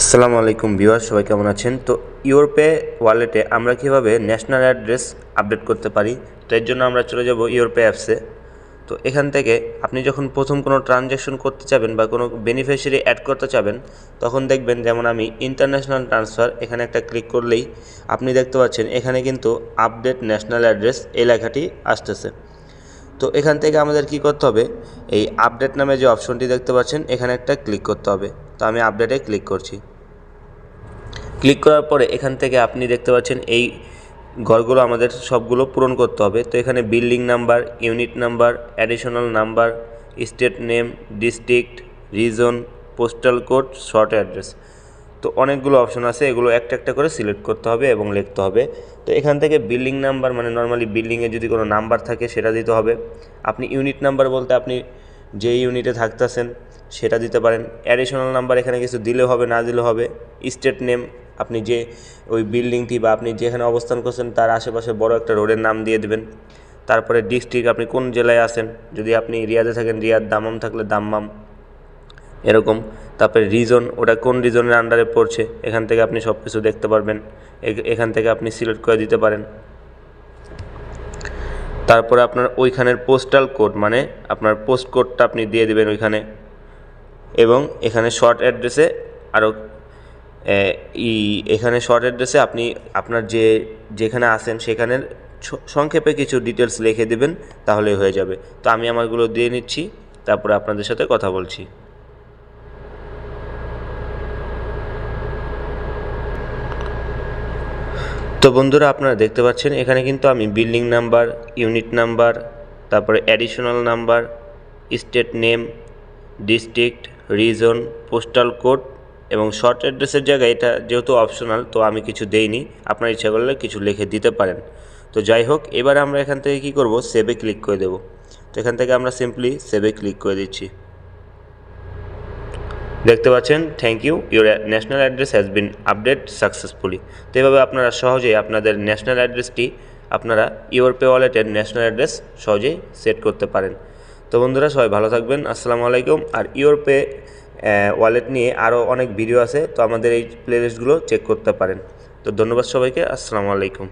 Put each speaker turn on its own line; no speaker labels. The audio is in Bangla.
আসসালামু আলাইকুম ভিউয়ার সবাই কেমন আছেন? তো ইউরোপে ওয়ালেটে আমরা কীভাবে ন্যাশনাল অ্যাড্রেস আপডেট করতে পারি তো এর জন্য আমরা চলে যাব ইউরোপে অ্যাপসে। তো এখান থেকে আপনি যখন প্রথম কোনো ট্রানজ্যাকশন করতে চাবেন বা কোনো বেনিফিশিয়ারি অ্যাড করতে চাবেন, তখন দেখবেন যেমন আমি ইন্টারন্যাশনাল ট্রান্সফার এখানে একটা ক্লিক করলেই আপনি দেখতে পাচ্ছেন এখানে কিন্তু আপডেট ন্যাশনাল অ্যাড্রেস এই লেখাটি আসতেছে। তো এখান থেকে আমাদের কি করতে হবে? এই আপডেট নামে যে অপশনটি দেখতে পাচ্ছেন, এখানে একটা ক্লিক করতে হবে। তো আমি আপডেটে ক্লিক করছি। ক্লিক করার পরে এখান থেকে আপনি দেখতে পাচ্ছেন এই ঘরগুলো আমাদের সবগুলো পূরণ করতে হবে। তো এখানে building number unit number additional number state name district region postal code short address তো অনেকগুলো অপশন আছে, এগুলো একটা একটা করে সিলেক্ট করতে হবে এবং লিখতে হবে। তো এখান থেকে বিল্ডিং নাম্বার মানে নর্মালি বিল্ডিংয়ে যদি কোনো নাম্বার থাকে সেটা দিতে হবে। আপনি ইউনিট নাম্বার বলতে আপনি যে ইউনিটে থাকতেছেন সেটা দিতে পারেন। অ্যাডিশনাল নাম্বার এখানে কিছু দিলেও হবে, না দিলেও হবে। স্টেট নেম আপনি যে ওই বিল্ডিংটি বা আপনি যেখানে অবস্থান করছেন, তার আশেপাশে বড় একটা রোডের নাম দিয়ে দেবেন। তারপরে ডিস্ট্রিক্ট আপনি কোন জেলায় আছেন? যদি আপনি রিয়াদে থাকেন, রিয়াদ দামাম থাকলে দাম্মাম। এরকম। তারপরে রিজন ওটা কোন রিজনের আন্ডারে পড়ছে, এখান থেকে আপনি সব কিছু দেখতে পারবেন। এখান থেকে আপনি সিলেক্ট করে দিতে পারেন। তারপরে আপনার ওইখানের পোস্টাল কোড মানে আপনার পোস্ট কোডটা আপনি দিয়ে দেবেন ওইখানে। এবং এখানে শর্ট অ্যাড্রেসে আরও ই, এখানে শর্ট অ্যাড্রেসে আপনি আপনার যে, যেখানে আসেন সেখানের সংক্ষেপে কিছু ডিটেলস লিখে দেবেন, তাহলে হয়ে যাবে। তো আমি আমারগুলো দিয়ে নিচ্ছি, তারপরে আপনাদের সাথে কথা বলছি। তো বন্ধুরা আপনারা দেখতে পাচ্ছেন, এখানে কিন্তু আমি বিল্ডিং নাম্বার ইউনিট নাম্বার তারপরে additional number state name district region, postal code এবং শর্ট অ্যাড্রেসের জায়গায় এটা যেহেতু অপশনাল, তো আমি কিছু দেইনি। আপনার ইচ্ছা করলে কিছু লিখে দিতে পারেন। তো যাই হোক, এবার আমরা এখান থেকে কি করব? সেভে ক্লিক করে দেব। তো এখান থেকে আমরা সিম্পলি সেভে ক্লিক করে দিচ্ছি। দেখতে পাচ্ছেন thank you your national address has been update successfully তো এভাবে আপনারা সহজেই আপনাদের ন্যাশনাল অ্যাড্রেসটি আপনারা ইউরোপে ওয়ালেটের ন্যাশনাল অ্যাড্রেস সহজেই সেট করতে পারেন। তো বন্ধুরা, সবাই ভালো থাকবেন। আসসালামু আলাইকুম। আর ইউরোপে ওয়ালেট নিয়ে আরও অনেক ভিডিও আছে, তো আমাদের এই প্লেলিস্টগুলো চেক করতে পারেন। তো ধন্যবাদ সবাইকে। আসসালামু আলাইকুম।